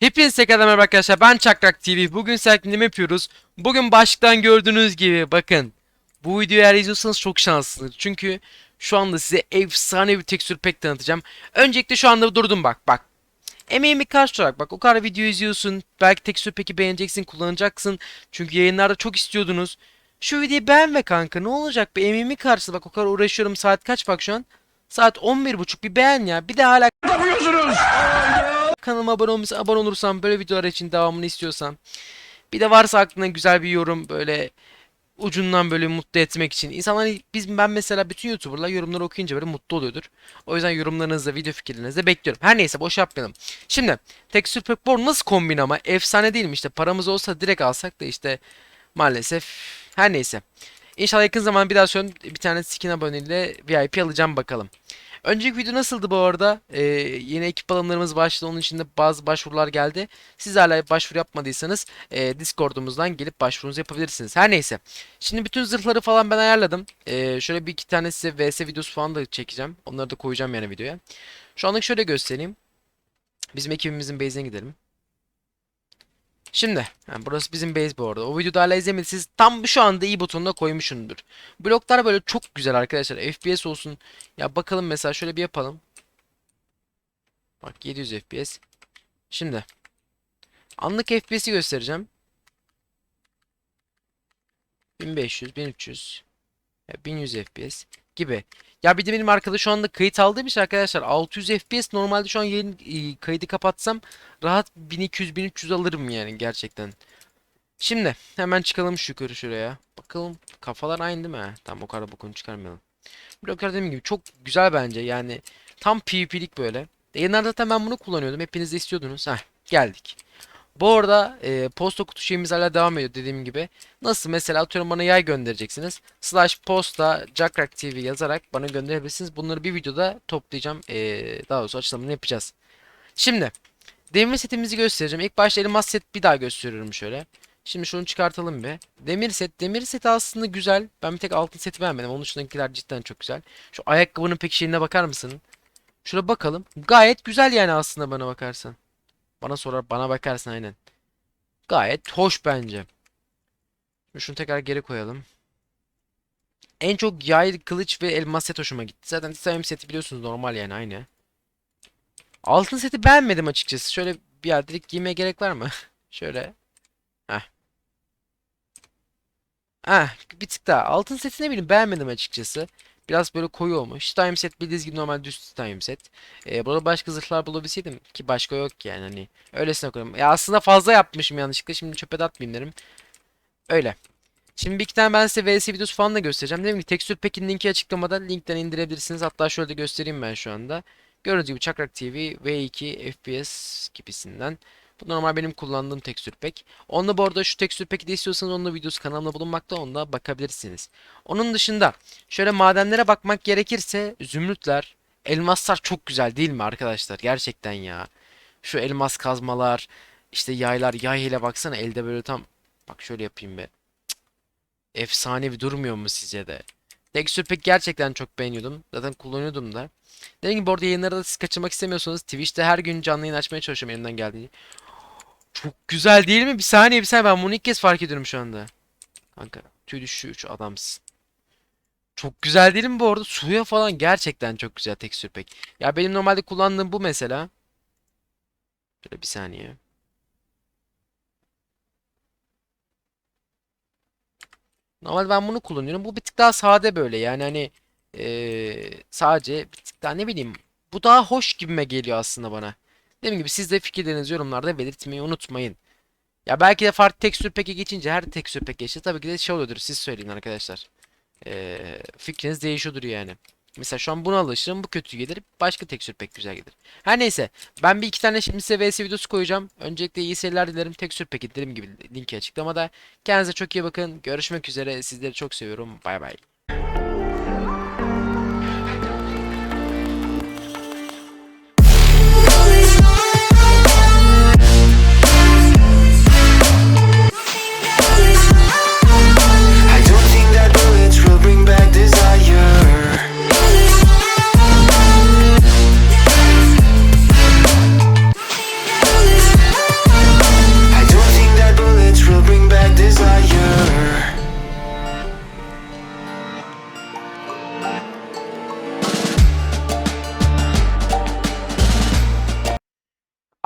Hepinize tekrardan merhaba arkadaşlar. Ben Çakrak TV bugün sergileme yapıyoruz. Bugün başlıktan gördüğünüz gibi bakın Bu videoyu eğer izliyorsanız çok şanslısınız. Çünkü şu anda size efsane bir tekstür pek tanıtacağım. Öncelikle şu anda durdum bak bak. Emeğimi karşı bak o kadar video izliyorsun. Belki tekstür peki beğeneceksin kullanacaksın. Çünkü yayınlarda çok istiyordunuz. Şu videoyu beğen ve kanka ne olacak? Bir emeğimi karşı bak o kadar uğraşıyorum. Saat kaç bak şu an Saat 11.30 bir beğen ya bir de hala Kanalıma abone olmuşsan, abone olursan, böyle videolar için devamını istiyorsan. Bir de varsa aklına güzel bir yorum böyle ucundan böyle mutlu etmek için. İnsanlar biz ben mesela bütün YouTuber'lar yorumları okuyunca böyle mutlu oluyordur. O yüzden yorumlarınızı, video fikirlerinizi bekliyorum. Her neyse boş yapmayalım. Şimdi Texture Pack Board nasıl kombin ama efsane değil mi? İşte paramız olsa direkt alsak da işte maalesef her neyse. İnşallah yakın zaman bir daha sonra bir tane skin aboneliğiyle VIP alacağım bakalım. Önceki video nasıldı bu arada? Ee, yeni ekip alımlarımız başladı. Onun için de bazı başvurular geldi. Siz hala başvuru yapmadıysanız e, Discord'umuzdan gelip başvurunuzu yapabilirsiniz. Her neyse. Şimdi bütün zırhları falan ben ayarladım. Ee, şöyle bir iki tane size VS videosu falan da çekeceğim. Onları da koyacağım yani videoya. Şu anlık şöyle göstereyim. Bizim ekibimizin base'ine gidelim. Şimdi ha, burası bizim base bu arada. O videoda hala izlemediyseniz tam şu anda iyi butonuna koymuşumdur. Bloklar böyle çok güzel arkadaşlar. FPS olsun. Ya bakalım mesela şöyle bir yapalım. Bak 700 FPS. Şimdi anlık FPS'i göstereceğim. 1500, 1300, ya 1100 FPS gibi. Ya bir de benim arkada şu anda kayıt aldığım iş arkadaşlar 600 FPS normalde şu an yayın e, kaydı kapatsam rahat 1200-1300 alırım yani gerçekten. Şimdi hemen çıkalım şu yukarı şuraya. Bakalım kafalar aynı değil mi? Tamam o kadar bokunu çıkarmayalım. Bloklar dediğim gibi çok güzel bence yani tam PvP'lik böyle. Yayınlarda zaten ben bunu kullanıyordum. Hepiniz de istiyordunuz. Heh geldik. Bu arada e, posta kutu şeyimiz hala devam ediyor dediğim gibi. Nasıl mesela atıyorum bana yay göndereceksiniz. Slash posta Jackrak TV yazarak bana gönderebilirsiniz. Bunları bir videoda toplayacağım. E, daha doğrusu açılımını yapacağız. Şimdi demir setimizi göstereceğim. İlk başta elmas set bir daha gösteriyorum şöyle. Şimdi şunu çıkartalım bir. Demir set. Demir set aslında güzel. Ben bir tek altın seti beğenmedim. Onun dışındakiler cidden çok güzel. Şu ayakkabının peki şeyine bakar mısın? Şuna bakalım. Gayet güzel yani aslında bana bakarsan. Bana sorar bana bakarsın aynen. Gayet hoş bence. Şimdi şunu tekrar geri koyalım. En çok yay, kılıç ve elmas set hoşuma gitti. Zaten titanium seti biliyorsunuz normal yani aynı. Altın seti beğenmedim açıkçası. Şöyle bir yer direkt giymeye gerek var mı? Şöyle. Heh. Heh, bir tık daha. Altın seti ne bileyim beğenmedim açıkçası. Biraz böyle koyu olmuş. Time set bildiğiniz gibi normal düz time set. Ee, burada başka zırhlar bulabilseydim ki başka yok yani hani. Öylesine koyayım. Ya aslında fazla yapmışım yanlışlıkla. Şimdi çöpe de atmayayım derim. Öyle. Şimdi bir iki tane ben size VS videosu falan da göstereceğim. Dedim ki tekstür pekin linki açıklamada linkten indirebilirsiniz. Hatta şöyle de göstereyim ben şu anda. Gördüğünüz gibi Çakrak TV V2 FPS gibisinden. Bu normal benim kullandığım tekstür pek. Onda bu arada şu tekstür peki de istiyorsanız onun videosu kanalımda bulunmakta. Onda bakabilirsiniz. Onun dışında şöyle madenlere bakmak gerekirse zümrütler, elmaslar çok güzel değil mi arkadaşlar? Gerçekten ya. Şu elmas kazmalar, işte yaylar, yay ile baksana elde böyle tam bak şöyle yapayım be. Cık. Efsane bir durmuyor mu sizce de? Texture Pack gerçekten çok beğeniyordum. Zaten kullanıyordum da. Dediğim gibi bu arada yayınları da siz kaçırmak istemiyorsanız Twitch'te her gün canlı yayın açmaya çalışıyorum elimden geldiği. Çok güzel değil mi? Bir saniye bir saniye ben bunu ilk kez fark ediyorum şu anda. Kanka tüy düşüyor şu adamsın. Çok güzel değil mi bu arada? Suya falan gerçekten çok güzel tekstür pek. Ya benim normalde kullandığım bu mesela. Şöyle bir saniye. Normalde ben bunu kullanıyorum. Bu bir tık daha sade böyle. Yani hani eee, sadece bir tık daha ne bileyim. Bu daha hoş gibime geliyor aslında bana. Dediğim gibi siz de fikirlerinizi yorumlarda belirtmeyi unutmayın. Ya belki de farklı tekstür peki geçince her tekstür pek geçti. Tabii ki de şey oluyordur. Siz söyleyin arkadaşlar. Ee, fikriniz değişiyordur yani. Mesela şu an buna alışırım. Bu kötü gelir. Başka tekstür pek güzel gelir. Her neyse. Ben bir iki tane şimdi size videosu koyacağım. Öncelikle iyi seyirler dilerim. Tekstür peki dediğim gibi linki açıklamada. Kendinize çok iyi bakın. Görüşmek üzere. Sizleri çok seviyorum. Bay bay.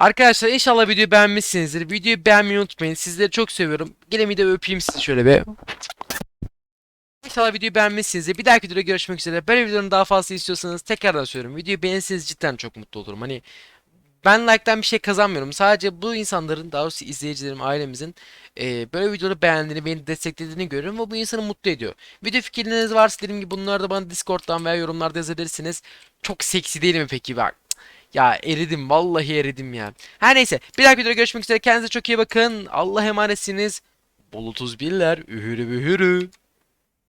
Arkadaşlar inşallah videoyu beğenmişsinizdir. Videoyu beğenmeyi unutmayın. Sizleri çok seviyorum. Gelin bir de öpeyim sizi şöyle bir. İnşallah videoyu beğenmişsinizdir. Bir dahaki videoda görüşmek üzere. Böyle videoların daha fazla istiyorsanız tekrardan söylüyorum. Videoyu beğenirseniz cidden çok mutlu olurum. Hani ben like'tan bir şey kazanmıyorum. Sadece bu insanların, daha doğrusu izleyicilerim, ailemizin e, böyle videoları beğendiğini, beni desteklediğini görüyorum ve bu insanı mutlu ediyor. Video fikirleriniz varsa dediğim gibi bunları da bana Discord'dan veya yorumlarda yazabilirsiniz. Çok seksi değil mi peki bak? Ya eridim, vallahi eridim ya. Her neyse, bir dahaki videoda görüşmek üzere. Kendinize çok iyi bakın. Allah'a emanetsiniz. Bol 31'ler, ühürü bühürü.